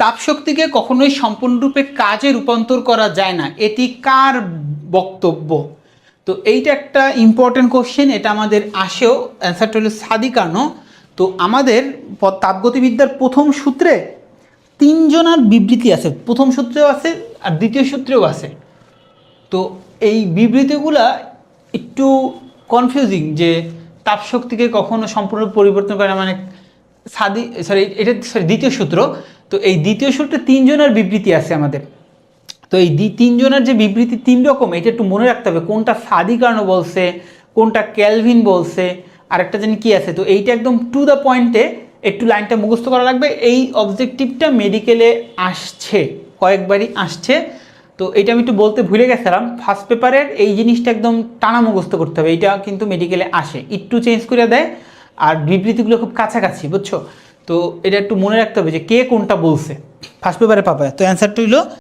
তাপশক্তিকে কখনোই সম্পূর্ণরূপে কাজে রূপান্তর করা যায় না। এটি কার বক্তব্য? তো এইটা একটা ইম্পর্টেন্ট কোশ্চেন এটা আমাদের আসেও। অ্যান্সারটা হলো সাদিকানো তো আমাদের তাপগতিবিদ্যার প্রথম সূত্রে তিনজনার বিবৃতি আছে। প্রথম সূত্রেও আছে আর দ্বিতীয় সূত্রেও আছে। তো এই বিবৃতিগুলা একটু কনফিউজিং যে তাপশক্তিকে কখনো সম্পূর্ণ পরিবর্তন করে মানে সাদি সরি এটা সরি দ্বিতীয় সূত্র। তো এই দ্বিতীয় সূত্রে তিনজনের বিবৃতি আছে আমাদের। তো এই তিনজনের যে বিবৃতি তিন রকম, এটা একটু মনে রাখতে হবে, কোনটা সাদিকার্ণ বলছে, কোনটা ক্যালভিন বলছে আর একটা জানি কি আছে। তো এইটা একদম টু দ্য পয়েন্টে একটু লাইনটা মুখস্থ করা লাগবে, এই অবজেক্টিভটা মেডিকেলে আসছে, কয়েকবারই আসছে। তো এটা আমি একটু বলতে ভুলে গেছিলাম ফার্স্ট পেপারের এই জিনিসটা একদম টানা মুখস্থ করতে হবে, এইটা কিন্তু মেডিকেলে আসে। একটু চেঞ্জ করে দেয়, আর বিবৃতিগুলো খুব কাছাকাছি, বুঝছ? তো এটা একটু মনে রাখতে হবে যে কে কোনটা বলছে। ফার্স্ট পেপারে পাবে। তো অ্যান্সারটা হইল